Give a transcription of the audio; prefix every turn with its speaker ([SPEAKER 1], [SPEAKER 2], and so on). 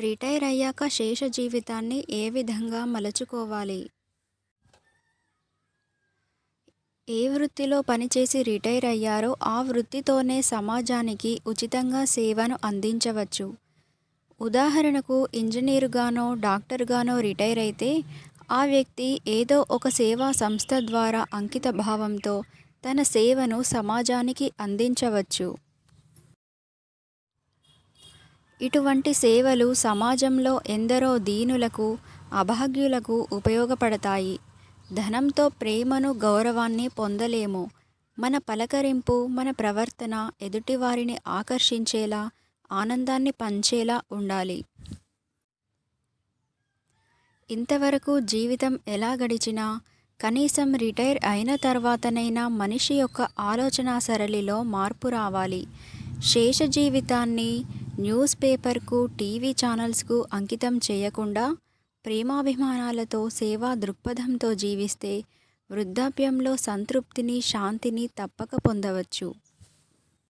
[SPEAKER 1] Retire అయ్యాక శేష జీవితాన్ని ఏ విధంగా మలుచుకోవాలి? ఏ వృత్తిలో పనిచేసి రిటైర్ అయ్యారో ఆ వృత్తితోనే సమాజానికి ఉచితంగా సేవను అందించవచ్చు. ఉదాహరణకు ఇంజనీరుగానో డాక్టర్గానో రిటైర్ అయితే ఆ వ్యక్తి ఏదో ఒక సేవా సంస్థ ద్వారా అంకిత భావంతో తన సేవను సమాజానికి అందించవచ్చు. ఇటువంటి సేవలు సమాజంలో ఎందరో దీనులకు అభాగ్యులకు ఉపయోగపడతాయి. ధనంతో ప్రేమను గౌరవాన్ని పొందలేము. మన పలకరింపు మన ప్రవర్తన ఎదుటివారిని ఆకర్షించేలా ఆనందాన్ని పంచేలా ఉండాలి. ఇంతవరకు జీవితం ఎలా గడిచినా కనీసం రిటైర్ అయిన తర్వాతనైనా మనిషి యొక్క ఆలోచన సరళిలో మార్పు రావాలి. శేష జీవితాన్ని న్యూస్ పేపర్కు టీవీ ఛానల్స్కు అంకితం చేయకుండా ప్రేమాభిమానాలతో సేవా దృక్పథంతో జీవిస్తే వృద్ధాప్యంలో సంతృప్తిని శాంతిని తప్పక పొందవచ్చు.